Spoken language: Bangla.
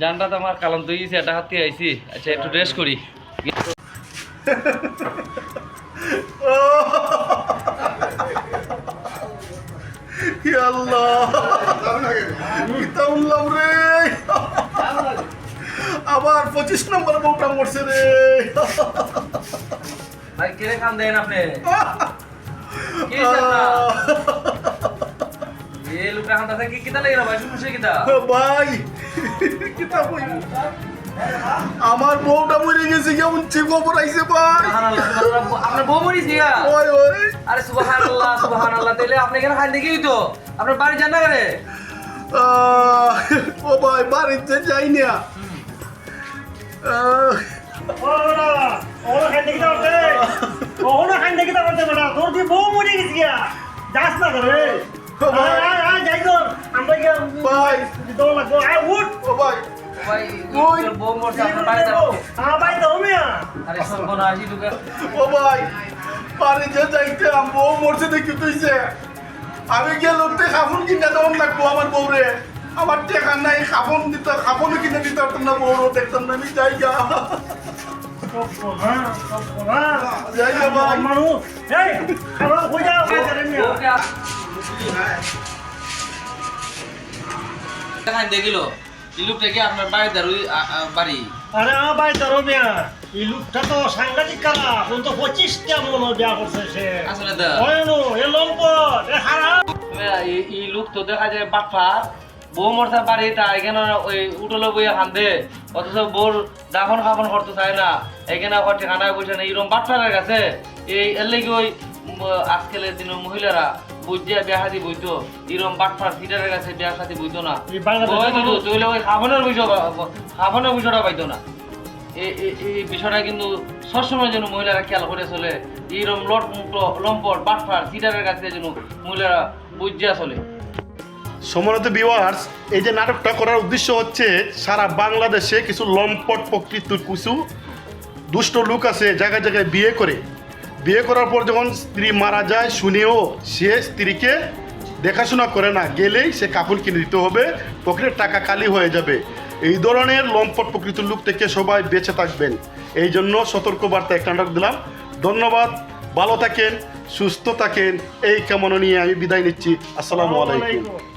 জানটা তো আমার কালাম তুই এটা হাতে আইছি। আচ্ছা একটু রেস্ট করি। আবার পঁচিশ নম্বর বউটা মরছে রে। ভাই কিরে কাম দেন আপনি? কি? এই লোকটা হান্তা থেকে কিতা লাগে ভাই? সমস্যা কিতা? ভাই আমার বউটা মরে গেছে কেমন চিপ খবর আইছে ভাই। আপনার বউ মরিছে গা? ওই ওই। আরে সুবহানাল্লাহ সুবহানাল্লাহ তাইলে আপনি কেন খান দেখি তো আপনার বাড়ি যান না করে ও ভাই বাড়িতে যাই না। আহ, ওরা খাই দেখি বেটা? তোর কি বউ মরে গেছি গিয়া? যাস না করে ভাই ভাই তোর বউ মরছে আপনার বাড়ি আমার বাড়ি তো মিয়া আরে সর্বনাশ এই লোকের ও ভাই বাড়িতে যাইতে আম বউ মরছে দেখি তুইছে আমি গিয়ে লোকতে খাফন কিনে দেওয়ান লাগবো আমার বউরে। আমার টেকা নাই খাফন দিতে খাফনও কিনে দিতে পারতাম না বউরও দেখতাম না আমি যাই গা। যাই গা ভাই। মানুষ। এই খাবার কই যাও? মিয়া বউকে আপ- খান দেখিল? এই লোকটা কি আপনার বাড়ি দাঁড়ুই বাড়ি? আরে আমার বাড়ি তো মিয়া এই লোকটা তো সাংঘাতিক কালা কোন তো পঁচিশটা মনে বিয়া করছে সে। আসলে দা এ লম্পট এ হারাম এই এই লোক তো দেখা যায় বউ বাড়ি তা এখানে ওই উঠল বইয়া খান্দে। অথচ বউর দাফন খাফন করতে চায় না। এখানে আবার ঠিকানায় বসে না এরকম বাটফারের কাছে। এই এর লেগে ওই আজকালের দিনের মহিলারা বুঝিয়া বিয়া শাদি বইতো এরকম বাটফার ফিটারের কাছে বিয়া শাদি বইতো না। তৈলে ওই খাফনের বিষয় খাফনের বিষয়টা পাইতো না। এই- বিষয়টা কিন্তু সবসময় যেন মহিলারা খেয়াল করে চলে। এইরকম লট লম্পট বাটফার ফিটারের কাছে যেন মহিলারা বুঝিয়া চলে। সমরত ভিউয়ার্স এই যে নাটকটা করার উদ্দেশ্য হচ্ছে সারা বাংলাদেশে কিছু লম্পট প্রকৃতির কিছু দুষ্ট লোক আছে জায়গায় জায়গায় বিয়ে করে। বিয়ে করার পর যখন স্ত্রী মারা যায়, শুনেও সে স্ত্রীকে দেখাশোনা করে না। গেলেই সে কাপড় কিনে দিতে হবে, পকেটের টাকা খালি হয়ে যাবে। এই ধরনের লম্পট প্রকৃতির লোক থেকে সবাই বেঁচে থাকবেন। এই জন্য সতর্কবার্তা একটা নাটক দিলাম। ধন্যবাদ, ভালো থাকেন, সুস্থ থাকেন, এই কামনা নিয়ে আমি বিদায় নিচ্ছি। আসসালামু আলাইকুম।